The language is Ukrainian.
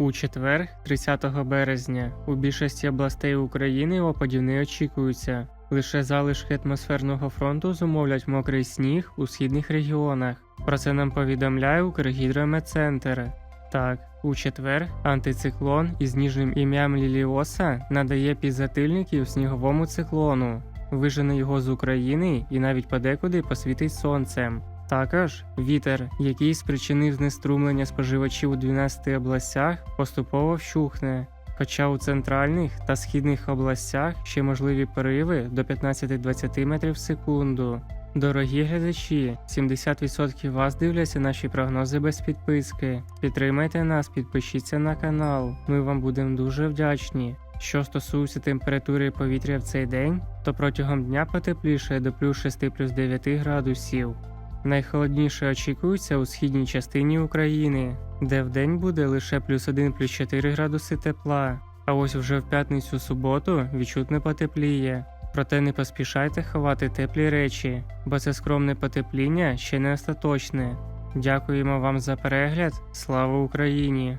У четвер, 30 березня, у більшості областей України опадів не очікується. Лише залишки атмосферного фронту зумовлять мокрий сніг у східних регіонах. Про це нам повідомляє Укргідрометцентр. Так, у четвер антициклон із ніжним ім'ям Ліліоса надає підзатильників сніговому циклону, вижене його з України і навіть подекуди посвітить сонцем. Також вітер, який спричинив знеструмлення споживачів у 12 областях, поступово вщухне. Хоча у центральних та східних областях ще можливі пориви до 15-20 метрів в секунду. Дорогі глядачі, 70% вас дивляться наші прогнози без підписки. Підтримайте нас, підпишіться на канал. Ми вам будемо дуже вдячні. Що стосується температури повітря в цей день, то протягом дня потепліше до плюс 6 плюс 9 градусів. Найхолодніше очікується у східній частині України, де вдень буде лише плюс 1 плюс 4 градуси тепла. А ось вже в п'ятницю суботу відчутно потепліє. Проте не поспішайте ховати теплі речі, бо це скромне потепління ще не остаточне. Дякуємо вам за перегляд. Слава Україні!